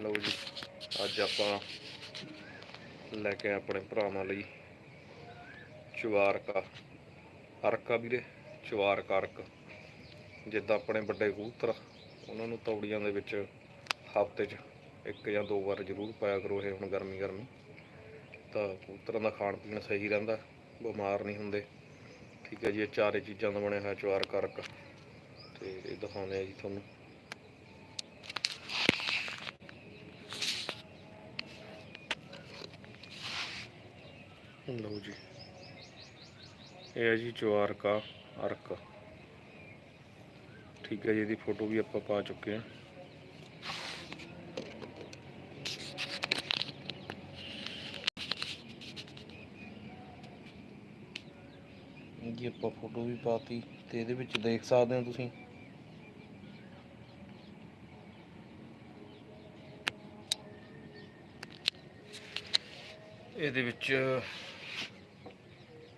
ਲਓ ਜੀ, ਅੱਜ ਆਪਾਂ ਲੈ ਕੇ ਆਪਣੇ ਭਰਾਵਾਂ ਲਈ ਚਵਾਰਕਾ ਅਰਕਾ ਵੀਰੇ ਚਵਾਰਕਾ ਅਰਕ। ਜਿੱਦਾਂ ਆਪਣੇ ਵੱਡੇ ਕਬੂਤਰ, ਉਹਨਾਂ ਨੂੰ ਤੌੜੀਆਂ ਦੇ ਵਿੱਚ ਹਫ਼ਤੇ 'ਚ ਇੱਕ ਜਾਂ ਦੋ ਵਾਰ ਜ਼ਰੂਰ ਪਾਇਆ ਕਰੋ ਇਹ ਹੁਣ ਗਰਮੀ ਗਰਮੀ। ਤਾਂ ਕਬੂਤਰਾਂ ਦਾ ਖਾਣ ਪੀਣ ਸਹੀ ਰਹਿੰਦਾ, ਬਿਮਾਰ ਨਹੀਂ ਹੁੰਦੇ। ਠੀਕ ਹੈ ਜੀ, ਇਹ ਚਾਰੇ ਚੀਜ਼ਾਂ ਦਾ ਬਣਿਆ ਹੋਇਆ ਚਵਾਰਕਾ ਅਰਕ। ਤੇ ਇਹ ਦਿਖਾਉਂਦੇ ਆ ਜੀ ਤੁਹਾਨੂੰ। ਲਓ ਜੀ। ਇਹ ਹੈ ਜੀ ਚਵਾਰਕਾ ਅਰਕ। ਠੀਕ ਹੈ ਜੀ, ਇਹਦੀ ਫੋਟੋ ਵੀ ਆਪਾਂ ਪਾ ਚੁੱਕੇ ਹਾਂ। ਜੀ ਆਪਾਂ ਫੋਟੋ ਵੀ ਪਾਤੀ ਤੇ ਇਹਦੇ ਵਿੱਚ ਦੇਖ ਸਕਦੇ ਹੋ ਤੁਸੀਂ। ਇਹਦੇ ਵਿੱਚ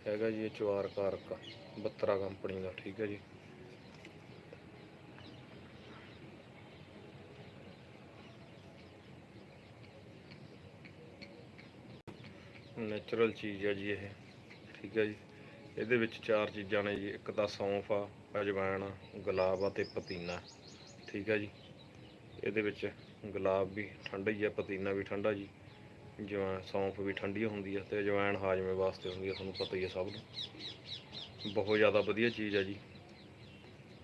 ਹੈਗਾ ਜੀ ਇਹ ਚਵਾਰ ਕਾਰਕ ਬੱਤਰਾ ਕੰਪਨੀ ਦਾ ਠੀਕ ਹੈ ਜੀ। ਨੈਚੁਰਲ ਚੀਜ਼ ਹੈ ਜੀ ਇਹ ਠੀਕ ਹੈ ਜੀ। ਇਹਦੇ ਵਿੱਚ ਚਾਰ ਚੀਜ਼ਾਂ ਨੇ ਜੀ ਇੱਕ ਤਾਂ ਸੌਂਫ ਆ ਅਜਵਾਇਣ ਆ, ਗੁਲਾਬ ਆ ਤੇ ਪਤੀਨਾ ਠੀਕ ਹੈ ਜੀ। ਇਹਦੇ ਵਿੱਚ ਗੁਲਾਬ ਵੀ ਠੰਡਾ ਹੀ ਆ ਪਤੀਨਾ ਵੀ ਠੰਡਾ ਜੀ। ਜਿਵੇਂ ਸੌਂਫ ਵੀ ਠੰਡੀ ਹੁੰਦੀ ਆ ਤੇ ਅਜਵਾਇਣ ਹਾਜ਼ਮੇ ਵਾਸਤੇ ਹੁੰਦੀ ਹੈ ਤੁਹਾਨੂੰ ਪਤਾ ਹੀ ਹੈ ਸਭ ਨੂੰ। ਬਹੁਤ ਜ਼ਿਆਦਾ ਵਧੀਆ ਚੀਜ਼ ਹੈ ਜੀ।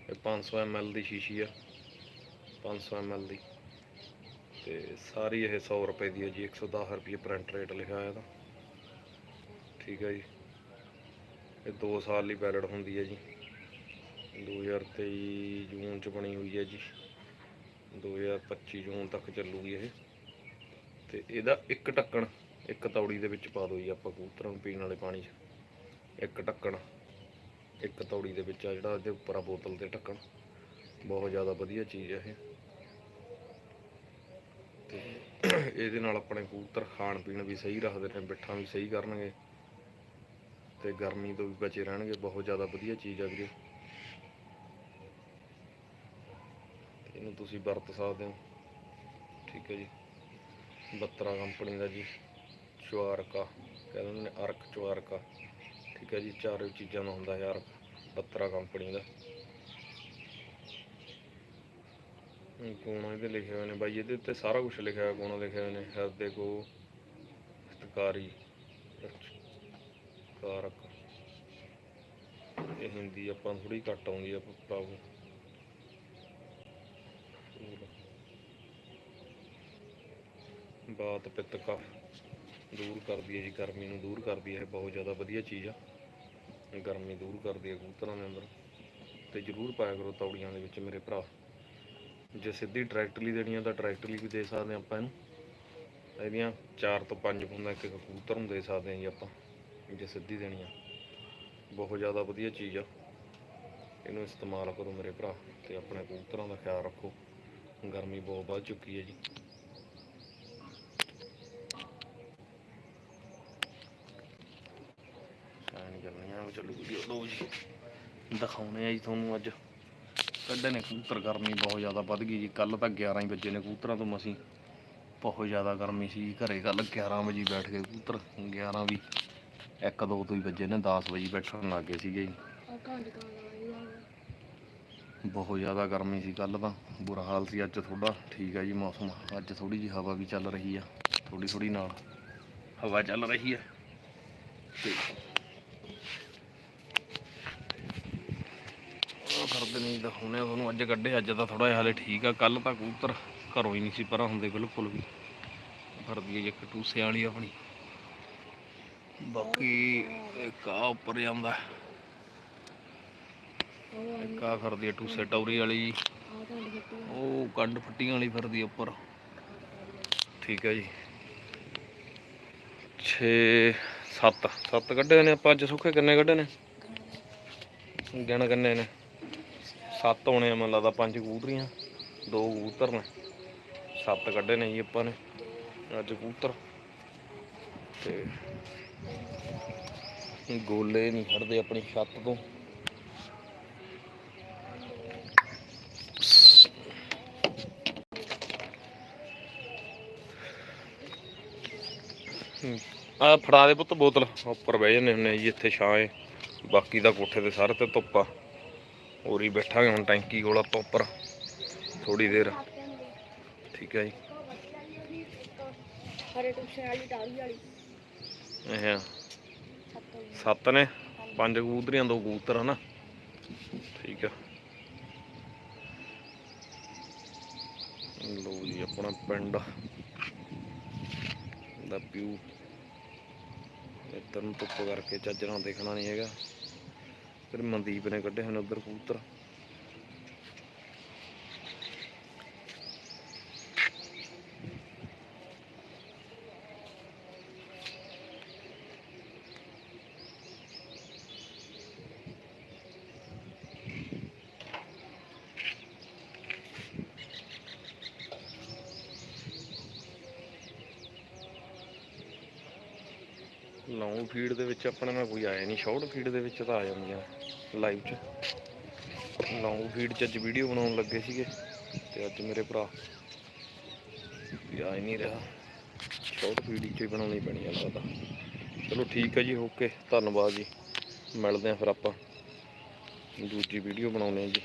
ਇਹ 500 ml ਦੀ ਸ਼ੀਸ਼ੀ ਆ 500 ml ਦੀ। ਤੇ ਸਾਰੀ ਇਹ 100 ਰੁਪਏ ਦੀ ਹੈ ਜੀ 110 ਰੁਪਏ ਪ੍ਰਿੰਟ ਰੇਟ ਲਿਖਿਆ ਹੋਇਆ ਇਹਦਾ। ਠੀਕ ਹੈ ਜੀ। ਇਹ 2 ਸਾਲ ਲਈ ਵੈਲਿਡ ਹੁੰਦੀ ਹੈ ਜੀ। 2023 ਜੂਨ ਚ ਬਣੀ ਹੋਈ ਹੈ ਜੀ। 2025 ਜੂਨ ਤੱਕ ਚੱਲੂਗੀ ਇਹ। ਤੇ ਇਹਦਾ ਇੱਕ ਢੱਕਣ, ਇੱਕ ਤੌੜੀ ਦੇ ਵਿੱਚ ਪਾ ਦਿਓ ਜੀ ਆਪਾਂ ਕਬੂਤਰਾਂ ਨੂੰ ਪੀਣ ਵਾਲੇ ਪਾਣੀ 'ਚ। ਇੱਕ ਢੱਕਣ, ਇੱਕ ਤੌੜੀ ਦੇ ਵਿੱਚ ਆ ਜਿਹੜਾ ਇਹਦੇ ਉੱਪਰ ਆ ਬੋਤਲ ਦੇ ਢੱਕਣ। ਬਹੁਤ ਜ਼ਿਆਦਾ ਵਧੀਆ ਚੀਜ਼ ਹੈ ਇਹ। ਤੇ ਇਹਦੇ ਨਾਲ ਆਪਣੇ ਕਬੂਤਰ ਖਾਣ ਪੀਣ ਵੀ ਸਹੀ ਰੱਖਦੇ ਨੇ ਬਿੱਠਾਂ ਵੀ ਸਹੀ ਕਰਨਗੇ। ਤੇ ਗਰਮੀ ਤੋਂ ਵੀ ਬਚੇ ਰਹਿਣਗੇ, ਬਹੁਤ ਜ਼ਿਆਦਾ ਵਧੀਆ ਚੀਜ਼ ਆ ਵੀਰੇ। ਇਹਨੂੰ ਤੁਸੀਂ ਵਰਤ ਸਕਦੇ ਹੋ। ਠੀਕ ਹੈ ਜੀ। ਬੱਤਰਾ ਕੰਪਨੀ ਦਾ ਜੀ ਚਵਾਰਕਾ ਕਹਿੰਦੇ ਨੇ ਅਰਕ ਚਵਾਰਕਾ ਠੀਕ ਹੈ ਜੀ, ਚਾਰ ਚੀਜ਼ਾਂ ਦਾ ਹੁੰਦਾ ਹੈ ਅਰਕ ਬੱਤਰਾ ਕੰਪਨੀ ਦਾ। ਗੁਣਾ ਇਹਦੇ ਲਿਖੇ ਹੋਏ ਨੇ ਬਾਈ, ਇਹਦੇ ਉੱਤੇ ਸਾਰਾ ਕੁਝ ਲਿਖਿਆ ਹੋਇਆ ਗੁਣਾ ਲਿਖੇ ਹੋਏ ਨੇ। ਹਿਰਦੇ ਕੋ ਹਿਤਕਾਰੀ ਕਾਰਕ ਇਹ ਹਿੰਦੀ ਆਪਾਂ ਨੂੰ ਥੋੜੀ ਘੱਟ ਆਉਂਦੀ ਆ ਪ੍ਰਭੂ ਬਾਤ ਪਿੱਤ ਕਫ ਦੂਰ ਕਰਦੀ ਹੈ ਜੀ, ਗਰਮੀ ਨੂੰ ਦੂਰ ਕਰਦੀ ਹੈ, ਇਹ ਬਹੁਤ ਜ਼ਿਆਦਾ ਵਧੀਆ ਚੀਜ਼ ਆ। ਗਰਮੀ ਦੂਰ ਕਰਦੀ ਹੈ ਕਬੂਤਰਾਂ ਦੇ ਅੰਦਰ। ਤੇ ਜ਼ਰੂਰ ਪਾਇਆ ਕਰੋ ਤੌੜੀਆਂ ਦੇ ਵਿੱਚ ਮੇਰੇ ਭਰਾ। ਜੇ ਸਿੱਧੀ ਡਾਇਰੈਕਟਲੀ ਦੇਣੀ ਆ ਤਾਂ ਡਾਇਰੈਕਟਲੀ ਵੀ ਦੇ ਸਕਦੇ ਹਾਂ ਆਪਾਂ ਇਹਨੂੰ। ਇਹਦੀਆਂ 4 ਤੋਂ 5 ਬੂੰਦਾਂ ਇੱਕ ਇੱਕ ਕਬੂਤਰ ਨੂੰ ਦੇ ਸਕਦੇ ਹਾਂ ਜੀ ਆਪਾਂ, ਜੇ ਸਿੱਧੀ ਦੇਣੀ ਆ। ਬਹੁਤ ਜ਼ਿਆਦਾ ਵਧੀਆ ਚੀਜ਼ ਆ। ਇਹਨੂੰ ਇਸਤੇਮਾਲ ਕਰੋ ਮੇਰੇ ਭਰਾ ਤੇ ਆਪਣੇ ਕਬੂਤਰਾਂ ਦਾ ਖਿਆਲ ਰੱਖੋ। ਗਰਮੀ ਬਹੁਤ ਵੱਧ ਚੁੱਕੀ ਹੈ ਜੀ। ਸਾਈਨ ਕਰਨੀ ਆ ਚਲੋ ਵੀਡੀਓ ਲਓ ਜੀ। ਦਿਖਾਉਣੇ ਆ ਜੀ ਤੁਹਾਨੂੰ ਅੱਜ। ਕੱਢੇ ਨੇ ਕਬੂਤਰ, ਗਰਮੀ ਬਹੁਤ ਜ਼ਿਆਦਾ ਵੱਧ ਗਈ ਜੀ। ਕੱਲ ਤਾਂ 11 ਹੀ ਵਜੇ ਨੇ ਕਬੂਤਰਾਂ ਤੋਂ ਮਸੀਂ। ਬਹੁਤ ਜ਼ਿਆਦਾ ਗਰਮੀ ਸੀ ਘਰੇ। ਕੱਲ 11 ਵਜੇ ਬੈਠ ਗਏ ਕਬੂਤਰ। 11 ਵੀ। 1 2 ਤੋਂ ਹੀ ਵਜੇ ਨੇ 10 ਵਜੇ ਬੈਠਣ ਲੱਗ ਗਏ ਸੀਗੇ ਜੀ। ਬਹੁਤ ਜ਼ਿਆਦਾ ਗਰਮੀ ਸੀ ਕੱਲ ਤਾਂ। ਬੁਰਾ ਹਾਲ ਸੀ ਅੱਜ ਥੋੜਾ ਠੀਕ ਆ ਜੀ ਮੌਸਮ। ਅੱਜ ਥੋੜੀ ਜਿਹੀ ਹਵਾ ਵੀ ਚੱਲ ਰਹੀ ਆ। ਥੋੜੀ ਥੋੜੀ ਨਾਲ। ਹਵਾ ਚੱਲ ਰਹੀ ਆ। ਤੇ ਉਹ ਕਰਦੇ ਨਹੀਂ ਦਿਖਾਉਣੇ ਤੁਹਾਨੂੰ ਅੱਜ ਕੱਢੇ, ਅੱਜ ਤਾਂ ਥੋੜਾ ਜਿਹਾ ਹਲੇ ਠੀਕ ਆ। ਕੱਲ ਤਾਂ ਕਬੂਤਰ ਘਰੋਂ ਹੀ ਨਹੀਂ ਸੀ ਪਰਾਂ ਹੁੰਦੇ ਬਿਲਕੁਲ ਵੀ। ਫਰਦੀ ਹੈ ਇੱਕ ਟੂਸੇ ਵਾਲੀ ਆਪਣੀ। ਬਾਕੀ ਇੱਕ ਆ ਉੱਪਰ ਜਾਂਦਾ। ਇੱਕ ਆ ਫਿਰਦੀ ਹੈ ਟੂਸੇ ਟੌਰੀ ਵਾਲੀ ਜੀ। ਉਹ ਕੰਡ ਫੱਟੀਆਂ ਵਾਲੀ ਫਿਰਦੀ ਉੱਪਰ। ਠੀਕ ਹੈ ਜੀ। 6 7 7 ਕੱਢੇ ਨੇ ਆਪਾਂ ਅੱਜ ਸੁੱਕੇ ਕਿੰਨੇ ਕੱਢੇ ਨੇ? ਗਿਣ ਕਿੰਨੇ ਨੇ? ਸੱਤ ਹੋਣੇ ਮੈਨੂੰ ਲੱਗਦਾ ਪੰਜ ਕਬੂਤਰੀਆਂ, ਦੋ ਕਬੂਤਰ ਨੇ। ਸੱਤ ਕੱਢੇ ਨੇ ਜੀ ਆਪਾਂ ਨੇ, ਅੱਜ ਕਬੂਤਰ। ਤੇ ਗੋਲੇ ਨਹੀਂ ਹਟਦੇ ਆਪਣੀ ਛੱਤ ਤੋਂ। ਆ ਫੜਾ ਦੇ ਪੁੱਤ ਬੋਤਲ, ਉੱਪਰ ਬਹਿ ਜਾਂਦੇ ਹੁੰਨੇ ਜੀ ਇੱਥੇ ਛਾਂ ਏ ਬਾਕੀ ਦਾ ਕੋਠੇ ਤੇ ਸਾਰੇ ਤੇ ਧੁੱਪਾ ਹੋਰ ਹੀ ਬੈਠਾਂਗੇ ਹੁਣ ਟੈਂਕੀ ਕੋਲ ਆਪਾਂ ਉੱਪਰ ਥੋੜੀ ਦੇਰ। ਠੀਕ ਹੈ ਜੀ। ਹਰੇ ਟੂਸ਼ਨ ਵਾਲੀ ਟਾਲੀ ਵਾਲੀ। ਇਹ ਸੱਤ ਨੇ। ਪੰਜ ਕਬੂਤਰੀਆਂ ਦੋ ਕਬੂਤਰ ਹਨਾ? ਠੀਕ ਆ। ਲੋ ਜੀ ਆਪਣਾ ਪਿੰਡ। ਦਾ ਵਿਊ ਇੱਧਰ ਨੂੰ ਧੁੱਪ ਕਰਕੇ ਚੱਜ ਨਾਲ ਦੇਖਣਾ ਨਹੀਂ ਹੈਗਾ। ਫਿਰ ਮਨਦੀਪ ਨੇ ਕੱਢੇ ਹਨ ਉਧਰ ਕਬੂਤਰ। ਲੌਂਗ ਫੀਡ ਦੇ ਵਿੱਚ ਆਪਣੇ ਨਾਲ ਕੋਈ ਆਇਆ ਨਹੀਂ, ਸ਼ਾਰਟ ਫੀਡ ਦੇ ਵਿੱਚ ਤਾਂ ਆ ਜਾਂਦੀਆਂ। ਲਾਈਵ 'ਚ। ਲੌਂਗ ਫੀਡ 'ਚ ਅੱਜ ਵੀਡੀਓ ਬਣਾਉਣ ਲੱਗੇ ਸੀਗੇ ਤੇ ਅੱਜ ਮੇਰੇ ਭਰਾ ਆ ਹੀ ਨਹੀਂ ਰਿਹਾ। ਸ਼ਾਰਟ ਫੀਡ 'ਚ ਹੀ ਬਣਾਉਣੀ ਪੈਣੀ ਆ ਲੱਗਦਾ। ਚਲੋ ਠੀਕ ਹੈ ਜੀ ਓਕੇ ਧੰਨਵਾਦ ਜੀ। ਮਿਲਦੇ ਆ ਫਿਰ ਆਪਾਂ। ਦੂਜੀ ਵੀਡੀਓ ਬਣਾਉਂਦੇ ਆ ਜੀ।